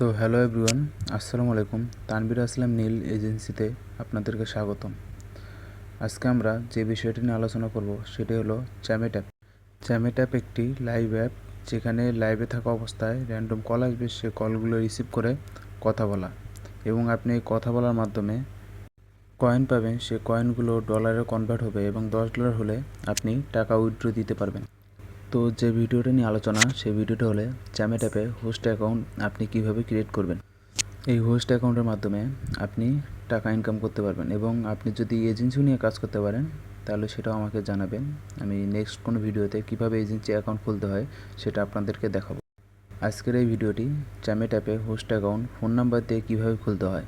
তো hello everyone, আসসালামু আলাইকুম। তানবির আসলাম নীল এজেন্সিতে, আপনাদেরকে স্বাগতম। আজকে আমরা যে বিষয়টি নিয়ে আলোচনা করব, সেটি হলো চ্যামেট অ্যাপ। চ্যামেট অ্যাপ একটি লাইভ অ্যাপ, যেখানে লাইভে থাকা অবস্থায় র্যান্ডম কল আসবে, সে কলগুলো রিসিভ করে কথা বলা। এবং আপনি এই কথা বলার মাধ্যমে কয়েন পাবেন, সে কয়েনগুলো ডলারে কনভার্ট হবে এবং দশ ডলার হলে আপনি টাকা উইথড্র দিতে পারবেন। তো যে ভিডিওটা নিয়ে আলোচনা, সেই ভিডিওটা হলে চ্যামেট অ্যাপে হোস্ট অ্যাকাউন্ট আপনি কীভাবে ক্রিয়েট করবেন? এই হোস্ট অ্যাকাউন্টের মাধ্যমে আপনি টাকা ইনকাম করতে পারবেন এবং আপনি যদি এজেন্সি নিয়ে কাজ করতে পারেন, তাহলে সেটাও আমাকে জানাবেন। আমি নেক্সট কোনো ভিডিওতে কীভাবে এজেন্সি অ্যাকাউন্ট খুলতে হয়, সেটা আপনাদেরকে দেখাবো। আজকের এই ভিডিওটি চ্যামেট অ্যাপে হোস্ট অ্যাকাউন্ট ফোন নাম্বার দিয়ে কীভাবে খুলতে হয়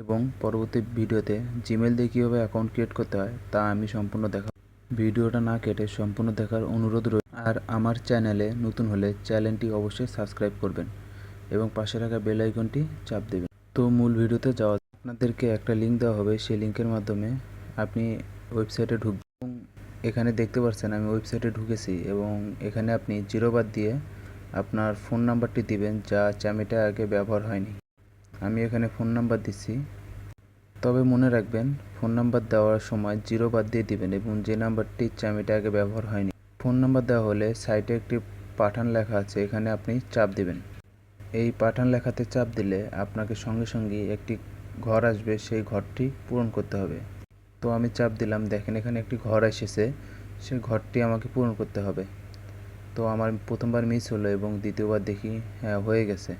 এবং পরবর্তী ভিডিওতে জিমেল দিয়ে কীভাবে অ্যাকাউন্ট ক্রিয়েট করতে হয়, তা আমি সম্পূর্ণ দেখাবো। ভিডিওটা না কেটে সম্পূর্ণ দেখার অনুরোধ রইল আর আমার চ্যানেলে নতুন হলে চ্যানেলটি অবশ্যই সাবস্ক্রাইব করবেন এবং পাশে রাখা বেল আইকনটি চাপ দেবেন। তো মূল ভিডিওতে যাওয়া আপনাদেরকে একটা লিঙ্ক দেওয়া হবে। সেই লিঙ্কের মাধ্যমে আপনি ওয়েবসাইটে ঢুকবেন এবং এখানে দেখতে পাচ্ছেন আমি ওয়েবসাইটে ঢুকেছি এবং এখানে আপনি জিরো বাদ দিয়ে আপনার ফোন নাম্বারটি দিবেন যা চ্যামেটা আগে ব্যবহার হয়নি। আমি এখানে ফোন নাম্বার দিচ্ছি। তবে মনে রাখবেন, ফোন নাম্বার দেওয়ার সময় জিরো বাদ দিয়ে দিবেন এবং যে নাম্বারটি চ্যামেটা আগে ব্যবহার হয়নি, ফোন নাম্বার দেওয়া হলে সাইটে একটি পাঠান লেখা আছে, এখানে আপনি চাপ দিবেন। এই পাঠান লেখাতে চাপ দিলে আপনাকে সঙ্গে সঙ্গে একটি ঘর আসবে, সেই ঘরটি পূরণ করতে হবে। তো আমি চাপ দিলাম, দেখেন এখানে একটি ঘর এসেছে, সেই ঘরটি আমাকে পূরণ করতে হবে। তো আমার প্রথমবার মিস হলো এবং দ্বিতীয়বার দেখি হ্যাঁ হয়ে গেছে।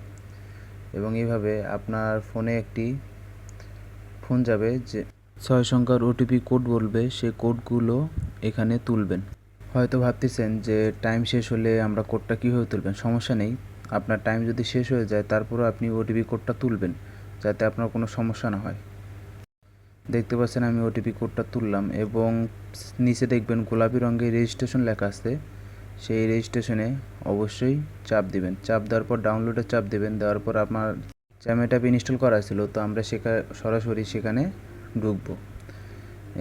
এবং এইভাবে আপনার ফোনে একটি ফোন যাবে যে ছয় সংখ্যার ওটিপি কোড বলবে, সে কোডগুলো এখানে তুলবেন। হয়তো ভাবতেছেন যে টাইম শেষ হলে আমরা কোডটা কীভাবে তুলবেন? সমস্যা নেই। আপনার টাইম যদি শেষ হয়ে যায়, তারপরও আপনি ওটিপি কোডটা তুলবেন, যাতে আপনার কোনো সমস্যা না হয়। দেখতে পাচ্ছেন আমি ওটিপি কোডটা তুললাম এবং নিচে দেখবেন গোলাপি রঙের রেজিস্ট্রেশন লেখা আছে। সেই রেজিস্ট্রেশনে অবশ্যই চাপ দিবেন। চাপ দেওয়ার পর ডাউনলোডে চাপ দেবেন। দেওয়ার পর আপনার চ্যামেট অ্যাপ ইনস্টল করা ছিল, তো আমরা সেখানে সরাসরি সেখানে ঢুকবো।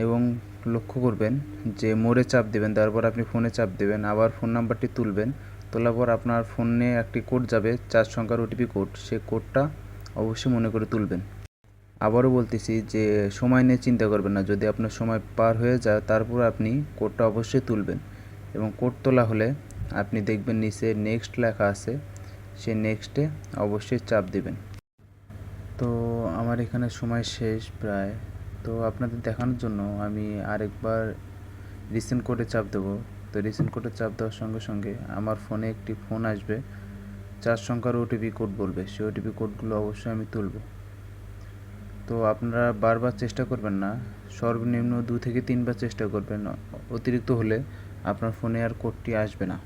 এবং লক্ষ্য করবেন যে মোড়ে চাপ দেবেন, তারপর আপনি ফোনে চাপ দেবেন, আবার ফোন নাম্বারটি তুলবেন, তোলার পর আপনার ফোনে একটি কোড যাবে চার সংখ্যার ওটিপি কোড সেই কোডটা অবশ্যই মনে করে তুলবেন। আবারও বলতেছি যে সময় নিয়ে চিন্তা করবেন না, যদি আপনার সময় পার হয়ে যায়, তারপর আপনি কোডটা অবশ্যই তুলবেন। এবং কোড তোলা হলে আপনি দেখবেন নিচে নেক্সট লেখা আছে সেই নেক্সটে অবশ্যই চাপ দিবেন। তো আমার এখানে সময় শেষ প্রায়। তো আপনাদের দেখানোর জন্য আমি আরেকবার রিসেন্ট কোডে চাপ দেবো। তো রিসেন্ট কোডে চাপ দেওয়ার সঙ্গে সঙ্গে আমার ফোনে একটি ফোন আসবে। চার সংখ্যার ওটিপি কোড বলবে। সেই ওটিপি কোডগুলো অবশ্যই আমি তুলব। তো আপনারা বারবার চেষ্টা করবেন না। সর্বনিম্ন দু থেকে তিনবার চেষ্টা করবেন। অতিরিক্ত হলে আপনার ফোনে আর কোডটি আসবে না।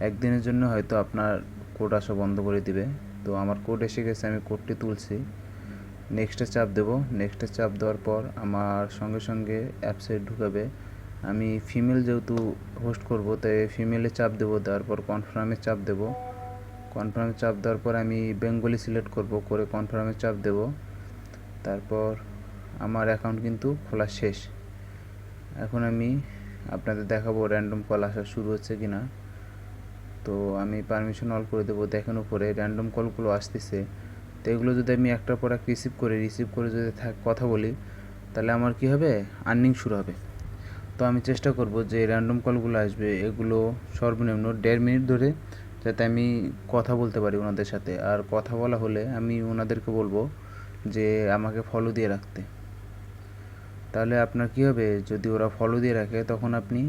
একদিনের জন্য হয়তো আপনার কোড আসা বন্ধ করে দিবে। তো আমার কোড এসে গেছে, আমি কোডটি তুলছি। নেক্সটে চাপ দেবো। নেক্সটে চাপ দেওয়ার পর আমার সঙ্গে সঙ্গে অ্যাপসে ঢুকাবে। আমি ফিমেল যেহেতু হোস্ট করব, তাই ফিমেলে চাপ দেবো দেওয়ার পর কনফার্মে চাপ দেবো। কনফার্মে চাপ দেওয়ার পর আমি বেঙ্গলি সিলেক্ট করব, করে কনফার্মে চাপ দেবো। তারপর আমার অ্যাকাউন্ট কিন্তু খোলা শেষ। এখন আমি আপনাদের দেখাবো র্যান্ডম কল আসা শুরু হচ্ছে কি না তো আমি পারমিশন অল করে দেবো। দেখেন উপরে র্যান্ডম কলগুলো আসতেছে। তো এগুলো যদি আমি একটার পর এক রিসিভ করি রিসিভ করে যদি কথা বলি, তাহলে আমার কি হবে? আর্নিং শুরু হবে। তো আমি চেষ্টা করব যে র্যান্ডম কলগুলো আসবে, এগুলো সর্বনিম্ন দেড় মিনিট ধরে যাতে আমি কথা বলতে পারি ওনাদের সাথে। আর কথা বলা হলে আমি ওনাদেরকে বলব যে আমাকে ফলো দিয়ে রাখতে। তাহলে আপনার কী হবে? যদি ওরা ফলো দিয়ে রাখে, তখন আপনি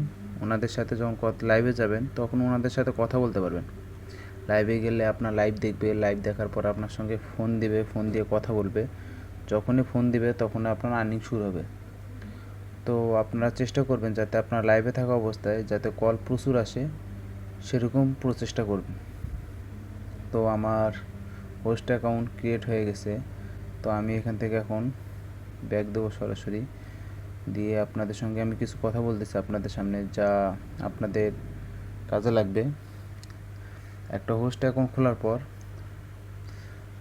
ওনাদের সাথে যখন লাইভে যাবেন, তখন ওনাদের সাথে কথা বলতে পারবেন। লাইভে গেলে আপনার লাইভ দেখবে লাইভ দেখার পর আপনার সঙ্গে ফোন দিবে ফোন দিয়ে কথা বলবে। যখনই ফোন দিবে, তখন আপনার আর্নিং শুরু হবে। তো আপনারা চেষ্টা করবেন যাতে আপনার লাইভে থাকা অবস্থায় যাতে কল প্রচুর আসে, সেরকম প্রচেষ্টা করবেন। তো আমার হোস্ট অ্যাকাউন্ট ক্রিয়েট হয়ে গেছে। তো আমি এখান থেকে এখন ব্যাক দেবো সরাসরি। দিয়ে আপনাদের সঙ্গে আমি কিছু কথা বলতেছি আপনাদের সামনে যা আপনাদের কাজে লাগবে। একটা হোস্ট অ্যাকাউন্ট খোলার পর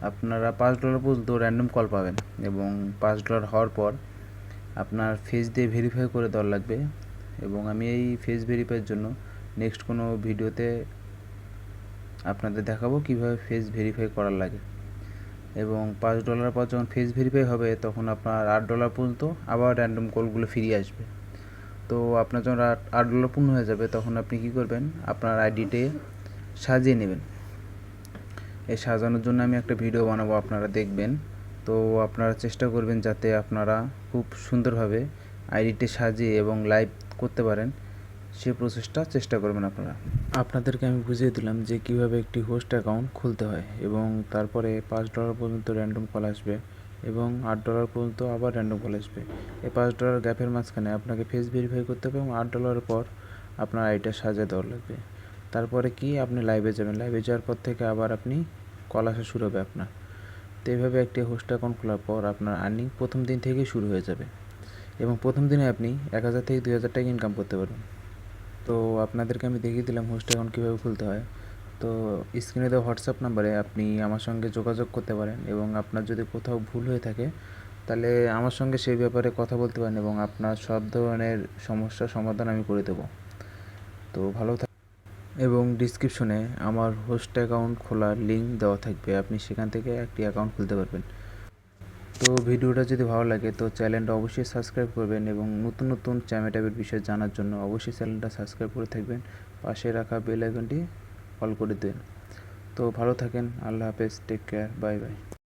আপনারা পাঁচ ডলার পর্যন্ত র্যান্ডম কল পাবেন এবং পাঁচ ডলার হওয়ার পর আপনার ফেস দিয়ে ভেরিফাই করে দেওয়ার লাগবে এবং আমি এই ফেস ভেরিফাইয়ের জন্য নেক্সট কোনো ভিডিওতে আপনাদের দেখাবো কীভাবে ফেস ভেরিফাই করার লাগে। এবং পাঁচ ডলার পর যখন ফেস ভেরিফাই হবে, তখন আপনার আট ডলার পর্যন্ত আবার র্যান্ডম কলগুলো ফিরিয়ে আসবে। তো আপনার যখন আট ডলার পূর্ণ হয়ে যাবে, তখন আপনি কী করবেন? আপনার আইডিতে সাজিয়ে নেবেন। এই সাজানোর জন্য আমি একটা ভিডিও বানাবো, আপনারা দেখবেন। তো আপনারা চেষ্টা করবেন যাতে আপনারা খুব সুন্দরভাবে আইডিটি সাজিয়ে এবং লাইভ করতে পারেন। সেই প্রসেসটা চেষ্টা করবেন আপনারা। আপনাদেরকে আমি বুঝিয়ে দিলাম যে কীভাবে একটি হোস্ট অ্যাকাউন্ট খুলতে হয় এবং তারপরে পাঁচ ডলার পর্যন্ত র্যান্ডম কল আসবে এবং আট ডলার পর্যন্ত আবার র্যান্ডম কল আসবে। এই পাঁচ ডলার গ্যাপের মাঝখানে আপনাকে ফেস ভেরিফাই করতে হবে এবং আট ডলারের পর আপনার আইডিটা সাজিয়ে দেওয়া লাগবে। তারপরে কি? আপনি লাইভে যাবেন। লাইভে যাওয়ার পর থেকে আবার আপনি কল আসা শুরু হবে আপনার। তো এইভাবে একটি হোস্ট অ্যাকাউন্ট খোলার পর আপনার আর্নিং প্রথম দিন থেকেই শুরু হয়ে যাবে এবং প্রথম দিনে আপনি এক হাজার থেকে দুই হাজার টাকা ইনকাম করতে পারবেন। তো আপনাদেরকে আমি দেখিয়ে দিলাম হোস্ট অ্যাকাউন্ট কীভাবে খুলতে হয়। তো স্ক্রিনে দেওয়া হোয়াটসঅ্যাপ নাম্বারে আপনি আমার সঙ্গে যোগাযোগ করতে পারেন এবং আপনার যদি কোথাও ভুল হয়ে থাকে, তাহলে আমার সঙ্গে সেই ব্যাপারে কথা বলতে পারেন এবং আপনার সব ধরনের সমস্যার সমাধান আমি করে দেবো। তো ভালো থাক এবং ডিসক্রিপশনে আমার হোস্ট অ্যাকাউন্ট খোলার লিঙ্ক দেওয়া থাকবে। আপনি সেখান থেকে একটি অ্যাকাউন্ট খুলতে পারবেন। তো ভিডিওটা যদি ভালো লাগে, তো চ্যানেলটা অবশ্যই সাবস্ক্রাইব করবেন এবং নতুন নতুন চ্যামে ট্যাবের বিষয়ে জানার জন্য অবশ্যই চ্যানেলটা সাবস্ক্রাইব করে থাকবেন। পাশে রাখা বেল আইকনটি কল করে দেন। তো ভালো থাকেন, আল্লাহ হাফেজ, টেক কেয়ার, বাই বাই।